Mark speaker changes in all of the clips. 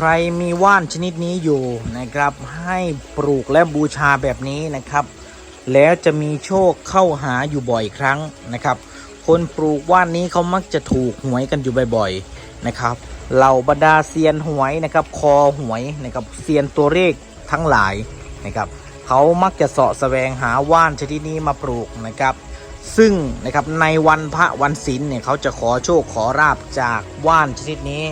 Speaker 1: ใครมีว่านชนิดนี้อยู่นะครับ ให้ปลูกและบูชาแบบนี้นะครับ แล้วจะมีโชคเข้าหาอยู่บ่อยครั้งนะครับ คนปลูกว่านนี้เขามักจะถูกหวยกันอยู่บ่อยๆนะครับเหล่าบรรดาเซียนหวยนะครับ คอหวยนะครับเซียนตัวเลขทั้งหลายนะครับเขามักจะเสาะแสวงหาว่านชนิดนี้มาปลูกนะครับ ซึ่งนะครับในวันพระวันศีลเนี่ยเขาจะขอโชคขอราบจากว่านชนิดนี้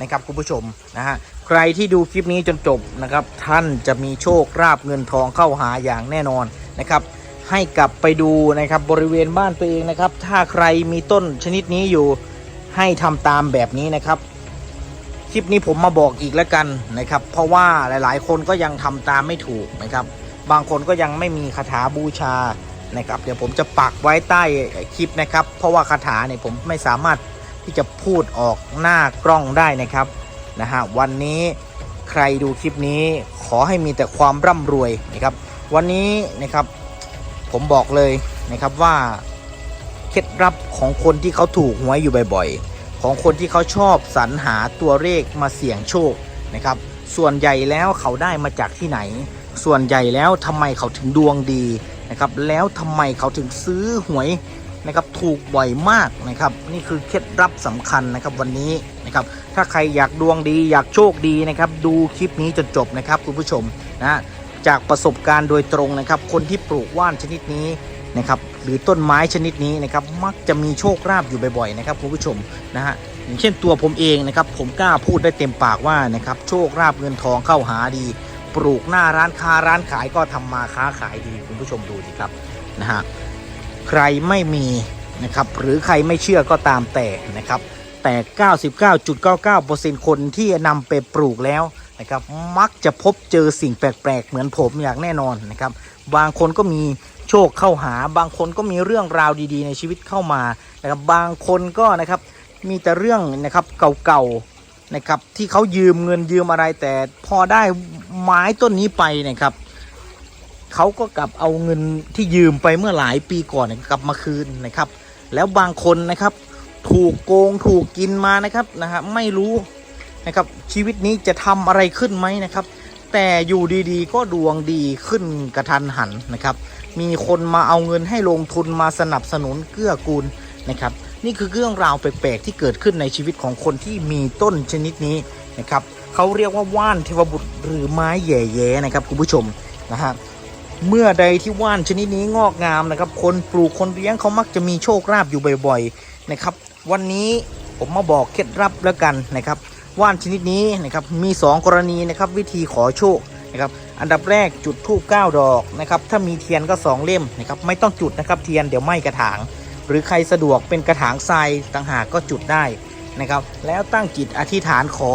Speaker 1: นะครับคุณผู้ชมนะฮะ ใครที่ดูคลิปนี้จนจบนะครับ ท่านจะมีโชคราบเงินทองเข้าหาอย่างแน่นอนนะครับ ให้กลับไปดูนะครับบริเวณบ้านตัวเองนะครับ ถ้าใครมีต้นชนิดนี้อยู่ให้ทำตามแบบนี้นะครับ คลิปนี้ผมมาบอกอีกแล้วกันนะครับ เพราะว่าหลายๆ คนก็ยังทำตามไม่ถูกนะครับ บางคนก็ยังไม่มีคาถาบูชานะครับ เดี๋ยวผมจะปักไว้ใต้คลิปนะครับ เพราะว่าคาถาเนี่ยผมไม่สามารถที่จะพูดออกหน้ากล้องได้นะครับ นะฮะวันนี้ใครดูคลิปนี้ขอให้มีแต่ความร่ำรวยนะครับ วันนี้นะครับผมบอกเลยนะครับว่าเคล็ดลับของคนที่เขาถูกหวยอยู่บ่อยๆ ของคนที่เขาชอบสรรหาตัวเลขมาเสี่ยงโชคนะครับ ส่วนใหญ่แล้วเขาได้มาจากที่ไหน ส่วนใหญ่แล้วทำไมเขาถึงดวงดีนะครับ แล้วทำไมเขาถึงซื้อหวย นะครับถูกบ่อยมากนะครับนี่คือเคล็ดลับสำคัญนะครับวันนี้นะครับถ้าใครอยากดวงดีอยากโชคดีนะครับดูคลิปนี้จนจบนะครับคุณผู้ชมนะจากประสบการณ์โดยตรงนะครับคนที่ปลูกว่านชนิดนี้นะครับหรือต้นไม้ชนิดนี้นะครับมักจะมีโชคลาภอยู่บ่อยๆนะครับคุณผู้ชมนะฮะอย่างเช่นตัวผมเองนะครับผมกล้าพูดได้เต็มปากว่านะครับโชคลาภเงินทองเข้าหาดี ปลูกหน้าร้านค้าร้านขายก็ทำมาค้าขายดีคุณผู้ชมดูสิครับนะฮะ ใครไม่มีนะครับหรือใครไม่เชื่อก็ตามแต่นะครับ แต่ 99.99%คนที่นำไปปลูกแล้วนะครับ มักจะพบเจอสิ่งแปลกๆ เหมือนผมอย่างแน่นอนนะครับ บางคนก็มีโชคเข้าหา บางคนก็มีเรื่องราวดีๆ ในชีวิตเข้ามานะครับ บางคนก็นะครับมีแต่เรื่องนะครับเก่าๆนะครับที่เขายืมเงินยืมอะไรแต่พอได้ไม้ต้นนี้ไปนะครับ เขาก็กลับเอาเงินที่ยืมไปเมื่อหลายปีก่อนกลับมาคืนนะครับ แล้วบางคนนะครับถูกโกงถูกกินมานะครับนะฮะไม่รู้นะครับชีวิตนี้จะทำอะไรขึ้นไหมนะครับ แต่อยู่ดีๆ ก็ดวงดีขึ้นกระทันหันนะครับ มีคนมาเอาเงินให้ลงทุนมาสนับสนุนเกื้อกูลนะครับนี่คือเรื่องราวแปลกๆที่เกิดขึ้นในชีวิตของคนที่มีต้นชนิดนี้นะครับเขาเรียกว่าว่านเทวบุตรหรือไม้แย่ๆนะครับคุณผู้ชมนะฮะ เมื่อใดที่ว่านชนิดนี้งอกงามนะครับ คนปลูกคนเลี้ยงเขามักจะมีโชคลาภอยู่บ่อยๆนะครับ วันนี้ผมมาบอกเคล็ดลับแล้วกันนะครับ ว่านชนิดนี้นะครับมี 2 กรณีนะครับ วิธีขอโชคนะครับ อันดับแรกจุดธูป9ดอกนะครับ ถ้ามีเทียนก็ 2 เล่มนะครับ ไม่ต้องจุดนะครับเทียนเดี๋ยวไหม้กระถาง หรือใครสะดวกเป็นกระถางทรายต่างหากก็จุดได้นะครับ แล้วตั้งจิตอธิษฐานขอ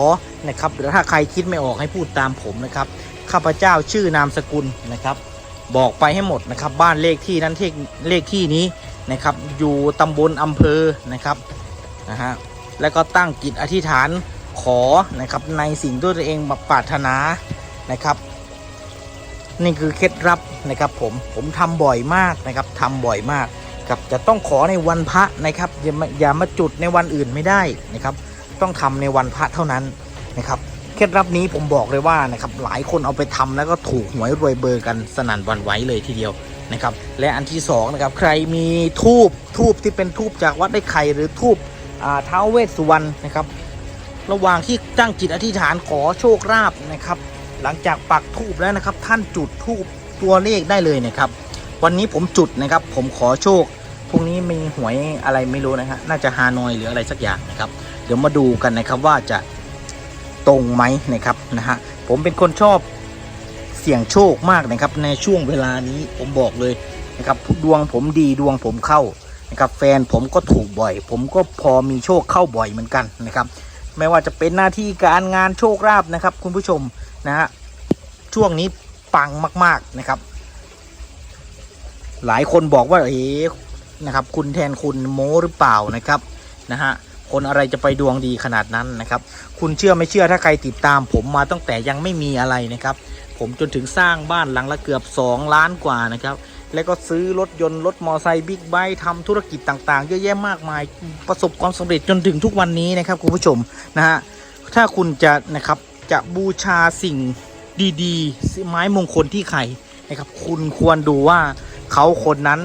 Speaker 1: นะครับหรือถ้าใครคิดไม่ออกให้พูดตามผมนะครับข้าพเจ้าชื่อนามสกุลนะครับ บอกไปให้หมดนะครับ บ้านเลขที่นั้นเลขเลขที่นี้นะครับ อยู่ตำบลอำเภอนะครับนะฮะแล้วก็ตั้งจิตอธิษฐานขอนะครับในสิ่งที่ตัวเองปรารถนานะครับ นี่คือเคล็ดลับนะครับ ผมผมทำบ่อยมากนะครับทำบ่อยมากครับจะต้องขอในวันพระนะครับอย่ามาอย่ามาจุดในวันอื่นไม่ได้นะครับ ต้องทำในวันพระเท่านั้นนะครับ เคล็ดลับนี้ผมบอกเลยว่านะครับหลายคนเอาไปทำแล้วก็ถูกหวยรวยเบอร์กันสนั่นวันไหวเลยทีเดียวนะครับและอันที่สองนะครับใครมีทูบทูบที่เป็นทูบจากวัดได้ไข่หรือทูบอ่าท้าวเวสสุวรรณนะครับ ระหว่างที่ตั้งจิตอธิษฐานขอโชคลาภนะครับ หลังจากปักทูบแล้วนะครับ ท่านจุดทูบตัวเลขได้เลยนะครับ วันนี้ผมจุดนะครับ ผมขอโชคพรุ่งนี้มีหวยอะไรไม่รู้นะฮะน่าจะฮานอยหรืออะไรสักอย่างนะครับ เดี๋ยวมาดูกันนะครับว่าจะ ตรงไหมนะครับนะฮะผมเป็นคนชอบเสี่ยงโชคมากนะครับ ในช่วงเวลานี้ผมบอกเลยนะครับดวงผมดีดวงผมเข้านะครับแฟนผมก็ถูกบ่อย ผมก็พอมีโชคเข้าบ่อยเหมือนกันนะครับ ไม่ว่าจะเป็นหน้าที่การงานโชคลาภนะครับ คุณผู้ชมนะฮะช่วงนี้ปังมาก ๆนะครับ หลายคนบอกว่าเอ๊ะนะครับ คุณแทนคุณโม้หรือเปล่านะครับนะฮะ คนอะไรจะไปดวงดีขนาดนั้นนะครับ คุณเชื่อไม่เชื่อถ้าใครติดตามผมมาตั้งแต่ยังไม่มีอะไรนะครับ ผมจนถึงสร้างบ้านหลังละเกือบ 2 ล้านกว่านะครับ แล้วก็ซื้อรถยนต์รถมอไซค์บิ๊กไบค์ทำธุรกิจต่างๆ เยอะแยะมากมาย ประสบความสำเร็จจนถึงทุกวันนี้นะครับคุณผู้ชมนะฮะถ้าคุณจะนะครับจะบูชาสิ่งดีๆไม้มงคลที่ใครนะครับ คุณควรดูว่าเขาคนนั้น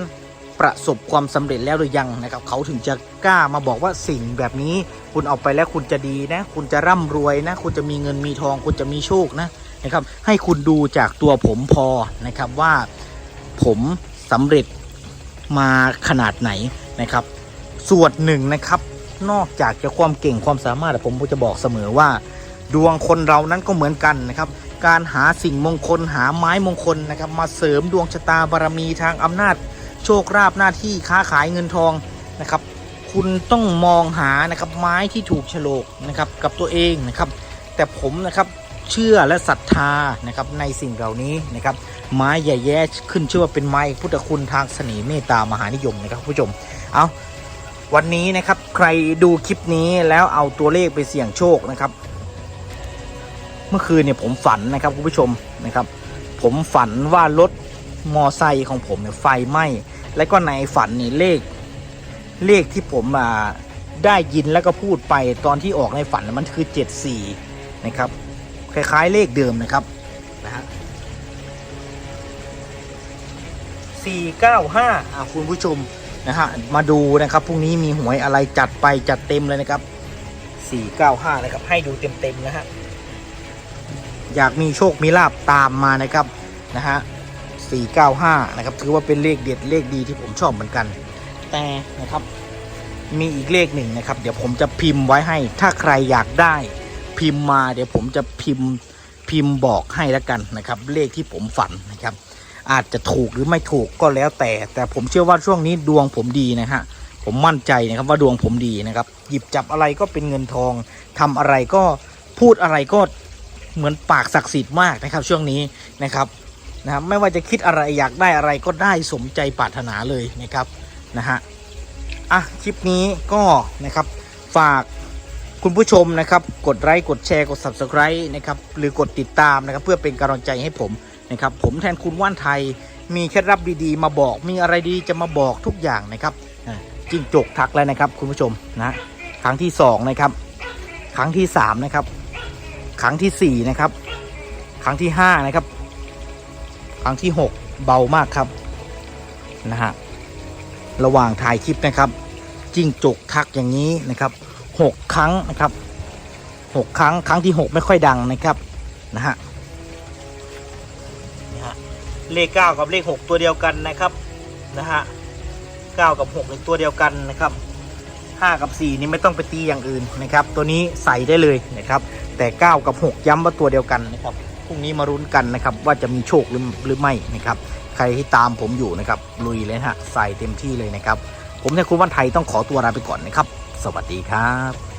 Speaker 1: ประสบความสำเร็จแล้วหรือยังนะครับเขาถึงจะกล้ามาบอกว่าสิ่งแบบนี้ คุณเอาไปแล้วคุณจะดีนะ คุณจะร่ำรวยนะ คุณจะมีเงินมีทอง คุณจะมีโชคนะนะครับให้คุณดูจากตัวผมพอนะครับว่าผมสำเร็จมาขนาดไหนนะครับส่วนหนึ่งนะครับ นอกจากจะความเก่งความสามารถผมจะบอกเสมอว่า ดวงคนเรานั้นก็เหมือนกันนะครับการหาสิ่งมงคลหาไม้มงคลนะครับมาเสริมดวงชะตาบารมีทางอำนาจ โชคราบหน้าที่ค้าขายเงินทองนะครับ คุณต้องมองหานะครับไม้ที่ถูกฉลกนะครับกับตัวเองนะครับ แต่ผมนะครับเชื่อและศรัทธานะครับในสิ่งเหล่านี้นะครับ ไม้ใหญ่แย่ขึ้นชื่อว่าเป็นไม้พุทธคุณทางเสน่ห์เมตตามหานิยมนะครับผู้ชมเอาวันนี้นะครับใครดูคลิปนี้แล้วเอาตัวเลขไปเสี่ยงโชคนะครับ เมื่อคืนเนี่ยผมฝันนะครับคุณผู้ชมนะครับ ผมฝันว่ารถมอไซค์ของผมเนี่ยไฟไหม้ และก็ในฝันนี่เลข เลขที่ผมอ่าได้ยินแล้วก็พูดไปตอนที่ออกในฝันมันคือ 74 นะครับ คล้ายๆเลขเดิมนะครับนะฮะ495อะคุณผู้ชมนะฮะมาดูนะครับพรุ่งนี้มีหวยอะไรจัดไปจัดเต็มเลยนะครับ 495 นะครับ ให้ดูเต็มๆนะฮะอยากมีโชคมีลาบตามมานะครับนะฮะ 495 นะครับ ถือว่าเป็นเลขเด็ดเลขดีที่ผมชอบเหมือนกัน แต่นะครับมีอีกเลขหนึ่งนะครับ เดี๋ยวผมจะพิมพ์ไว้ให้ ถ้าใครอยากได้พิมพ์มา เดี๋ยวผมจะพิมพ์พิมพ์บอกให้แล้วกันนะครับ เลขที่ผมฝันนะครับ อาจจะถูกหรือไม่ถูกก็แล้วแต่ แต่ผมเชื่อว่าช่วงนี้ดวงผมดีนะฮะผมมั่นใจนะครับว่าดวงผมดีนะครับ หยิบจับอะไรก็เป็นเงินทองทำอะไรก็พูดอะไรก็เหมือนปากศักดิ์สิทธิ์มากนะครับ ช่วงนี้นะครับ นะครับไม่ว่าจะคิดอะไรอยากได้อะไรก็ได้สมใจปรารถนาเลยนะครับนะฮะอะคลิปนี้ก็นะครับฝากคุณผู้ชมนะครับกดไลค์กดแชร์กด subscribe นะครับหรือกดติดตามนะครับเพื่อเป็นกำลังใจให้ผมนะครับผมแทนคุณว่านไทยมีเคล็ดลับดีๆ มาบอกมีอะไรดีจะมาบอกทุกอย่างนะครับจิ้งจกทักแล้วนะครับคุณผู้ชมนะครั้งที่สองนะครับครั้งที่สามนะครับครั้งที่สี่นะครับครั้งที่ห้านะครับ ครั้งที่หกเบามากครับนะฮะระหว่างถ่ายคลิปนะครับ จิ้งจกทักอย่างนี้นะครับหกครั้งนะครับหกครั้งครั้งที่หกไม่ค่อยดังนะครับนะฮะนะฮะเลขเก้ากับเลขหกตัวเดียวกันนะครับนะฮะเก้ากับหกเป็นตัวเดียวกันนะครับห้ากับสี่นี่ไม่ต้องไปตีอย่างอื่นนะครับ ตัวนี้ใส่ได้เลยนะครับ แต่เก้ากับหกย้ำว่าตัวเดียวกันนะครับ พรุ่งนี้มารุ้นกันนะครับ ว่าจะมีโชคหรือหรือไม่นะครับ ใครที่ตามผมอยู่นะครับ ลุยเลยฮะใส่เต็มที่เลยนะครับ ผมเนี่ยคุณวันไทยต้องขอตัวลาไปก่อนนะครับ สวัสดีครับ